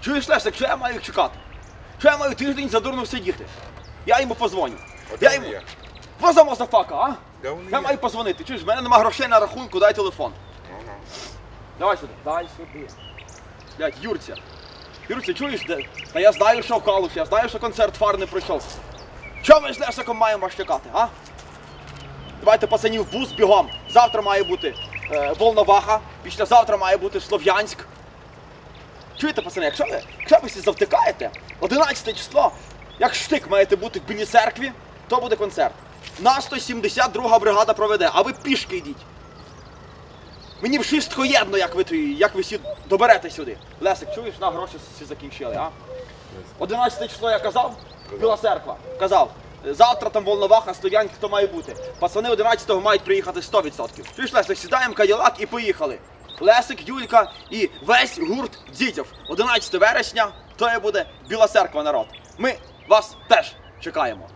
Чуєш, Лесик, що я маю їх чекати? Що я маю тиждень задурно сидіти? Я йому позвоню. А Я йому. вони є? Воза мозафака, а? Де вони Я є? маю позвонити. Чуєш, в мене нема грошей на рахунку, дай телефон. Ага. Давай сюди. Дай сюди. Блядь, Юрця. Юрця, чуєш, де? Та я знаю, що в Калуші, я знаю, що концерт фар не пройшов. Що ми з Лесиком маємо вас чекати, а? Давайте пацанів в бус бігом. Завтра має бути е, Волноваха, післязавтра має бути Слов'янськ. Чуєте, пацани, якщо ви, якщо ви всі завтикаєте, 11 число, як штик маєте бути в Білій церкві, то буде концерт. Нас 172 бригада проведе, а ви пішки йдіть. Мені в шістко єдно, як ви, як ви всі доберете сюди. Лесик, чуєш, на гроші всі закінчили, а? 11 число я казав? Біла церква. Казав. Завтра там Волноваха, Слов'янськ, хто має бути. Пацани 11-го мають приїхати 100%. Чуєш, Лесик, сідаємо Каділак і поїхали. Лесик, Юлька і весь гурт дітів. 11 вересня, то і буде Біла церква, народ. Ми вас теж чекаємо.